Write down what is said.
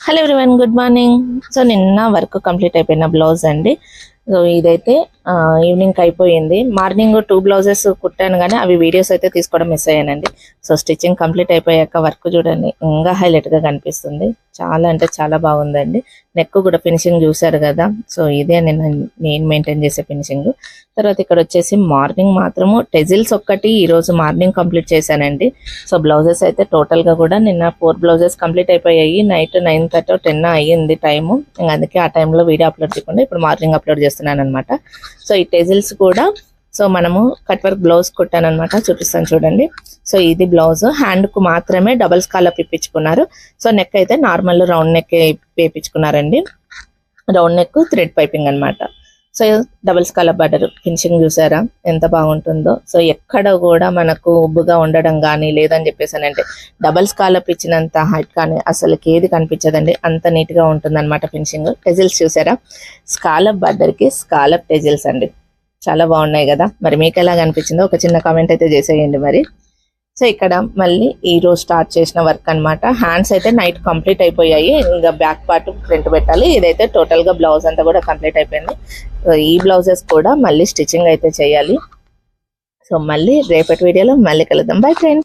Hello everyone good morning. So నిన్న work complete అయిపోయిన blouse అండి. సో ఇదైతే ఆ, ఈవినింగ్ అయిపోయింది. మార్నింగ్ టూ బ్లౌజెస్ కుట్టాను కానీ అవి వీడియోస్ అయితే తీసుకోవడం మిస్ అయ్యానండి. సో స్టిచ్చింగ్ కంప్లీట్ అయిపోయాక వర్క్ చూడండి ఇంకా హైలైట్గా కనిపిస్తుంది. చాలా అంటే చాలా బాగుందండి. నెక్ కూడా ఫినిషింగ్ చూసారు కదా. సో ఇదే నేను నేను మెయింటైన్ చేసే ఫినిషింగ్ తర్వాత ఇక్కడ వచ్చేసి మార్నింగ్ మాత్రము టెజిల్స్ ఒక్కటి ఈ రోజు మార్నింగ్ కంప్లీట్ చేశానండి. సో బ్లౌజెస్ అయితే టోటల్గా కూడా నిన్న ఫోర్ బ్లౌజెస్ కంప్లీట్ అయిపోయాయి. నైట్ నైన్ థర్టీ టెన్ అయ్యింది టైము అందుకే ఆ టైంలో వీడియో అప్లోడ్ చేయకుండా ఇప్పుడు మార్నింగ్ అప్లోడ్ చేస్తాను చేస్తున్నాను అనమాట సో ఈ టెజిల్స్ కూడా సో మనము కట్ వర్క్ బ్లౌజ్ కుట్టాను అనమాట చూపిస్తాను చూడండి. సో ఇది బ్లౌజ్ హ్యాండ్కు మాత్రమే డబల్ స్కాలప్ ఇప్పించుకున్నారు. సో నెక్ అయితే నార్మల్ రౌండ్ నెక్ వేయించుకున్నారండి రౌండ్ నెక్ థ్రెడ్ పైపింగ్ అన్నమాట. So double scallop butter finishing చూసారా? ఎంత బాగుంటుందో. సో ఎక్కడ కూడా మనకు ఉబ్బుగా ఉండడం కానీ లేదని చెప్పేసానంటే డబుల్ స్కాలప్ ఇచ్చినంత హైట్ కానీ అసలుకి ఏది కనిపించదండి. అంత నీట్గా ఉంటుంది అనమాట ఫినిషింగ్ టెజిల్స్ చూసారా? స్కాలప్ బర్డర్కి స్కాలప్ టెజిల్స్ అండి. చాలా బాగున్నాయి కదా. మరి మీకు ఎలా కనిపించిందో ఒక చిన్న కామెంట్ అయితే చేసేయండి మరి. సో ఇక్కడ మళ్ళీ ఈ రోజు స్టార్ట్ చేసిన వర్క్ అన్నమాట. హ్యాండ్స్ అయితే నైట్ కంప్లీట్ అయిపోయాయి. ఇంకా బ్యాక్ పార్ట్ ప్రింట్ పెట్టాలి. ఇదైతే టోటల్గా బ్లౌజ్ అంతా కూడా కంప్లీట్ అయిపోయింది. సో ఈ బ్లౌజెస్ కూడా మళ్ళీ స్టిచ్చింగ్ అయితే చేయాలి. సో మళ్ళీ రేపటి వీడియోలో మళ్ళీ కలుద్దాం. Bye friends